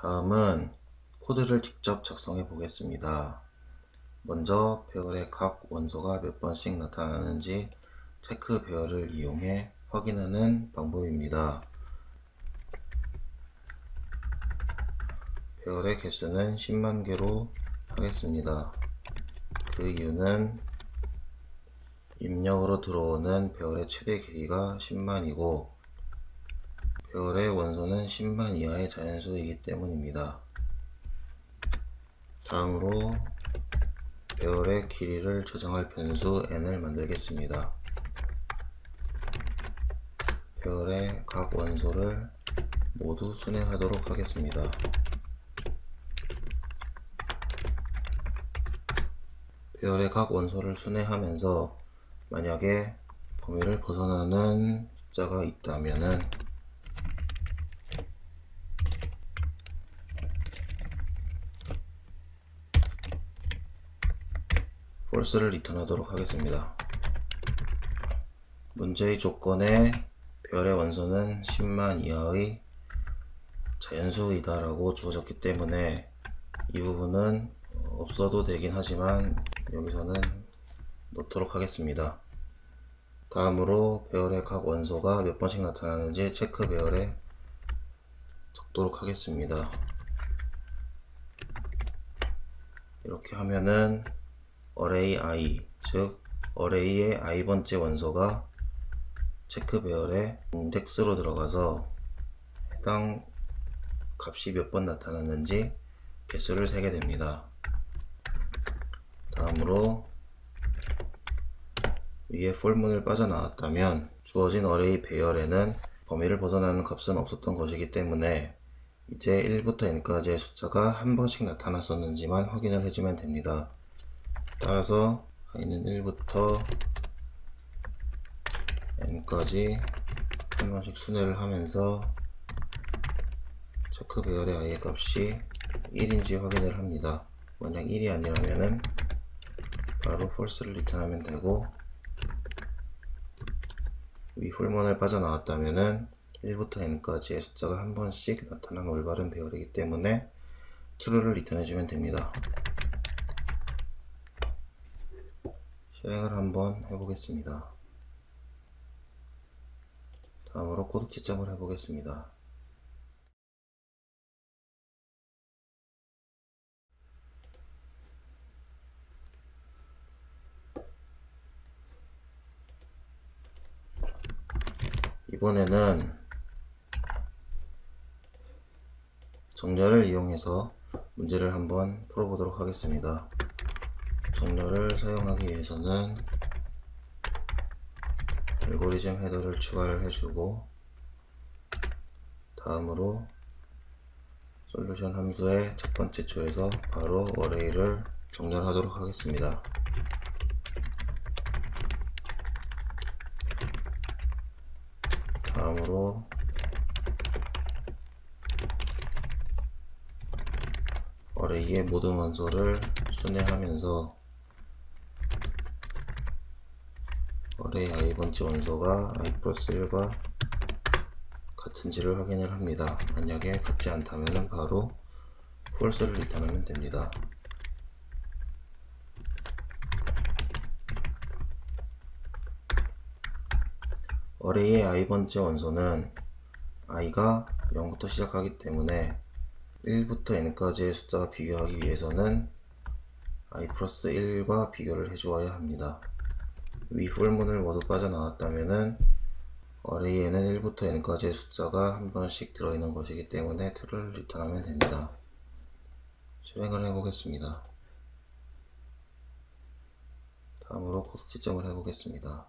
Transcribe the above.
다음은 코드를 직접 작성해 보겠습니다. 먼저 배열의 각 원소가 몇 번씩 나타나는지 체크 배열을 이용해 확인하는 방법입니다. 배열의 개수는 10만 개로 하겠습니다. 그 이유는 입력으로 들어오는 배열의 최대 길이가 10만이고 배열의 원소는 10만 이하의 자연수이기 때문입니다. 다음으로 배열의 길이를 저장할 변수 n을 만들겠습니다. 배열의 각 원소를 모두 순회하도록 하겠습니다. 배열의 각 원소를 순회하면서 만약에 범위를 벗어나는 숫자가 있다면은 false를 리턴하도록 하겠습니다. 문제의 조건에 별의 원소는 10만 이하의 자연수이다 라고 주어졌기 때문에 이 부분은 없어도 되긴 하지만 여기서는 넣도록 하겠습니다. 다음으로 배열의 각 원소가 몇 번씩 나타나는지 체크 배열에 적도록 하겠습니다. 이렇게 하면은 array i 즉 array의 i 번째 원소가 체크 배열의 인덱스로 들어가서 해당 값이 몇 번 나타났는지 개수를 세게 됩니다. 다음으로 위에 폴문을 빠져나왔다면 주어진 어레이 배열에는 범위를 벗어나는 값은 없었던 것이기 때문에 이제 1부터 n까지의 숫자가 한 번씩 나타났었는지만 확인을 해주면 됩니다. 따라서 i는 1부터 n까지 한 번씩 순회를 하면서 체크 배열의 i의 값이 1인지 확인을 합니다. 만약 1이 아니라면은 바로 false를 리턴하면 되고 위 폴문을 빠져나왔다면은 1부터 n까지의 숫자가 한 번씩 나타난 올바른 배열이기 때문에 true를 리턴해주면 됩니다. 실행을 한번 해보겠습니다. 다음으로 코드 채점을 해보겠습니다. 이번에는 정렬을 이용해서 문제를 한번 풀어보도록 하겠습니다. 정렬을 사용하기 위해서는 알고리즘 헤더를 추가를 해주고 다음으로 솔루션 함수의 첫 번째 줄에서 바로 어레이를 정렬하도록 하겠습니다. 다음으로 어레이의 모든 원소를 순회하면서 어레이 i 번째 원소가 i 플러스 1과 같은지를 확인을 합니다. 만약에 같지 않다면 바로 false를 리턴하면 됩니다. 어레이의 i 번째 원소는 i가 0부터 시작하기 때문에 1부터 n까지의 숫자와 비교하기 위해서는 i 플러스 1과 비교를 해주어야 합니다. 위 폴문을 모두 빠져나왔다면은 어레이에는 1부터 n까지의 숫자가 한 번씩 들어있는 것이기 때문에 true를 리턴하면 됩니다. 실행을 해보겠습니다. 다음으로 코드 채점을 해보겠습니다.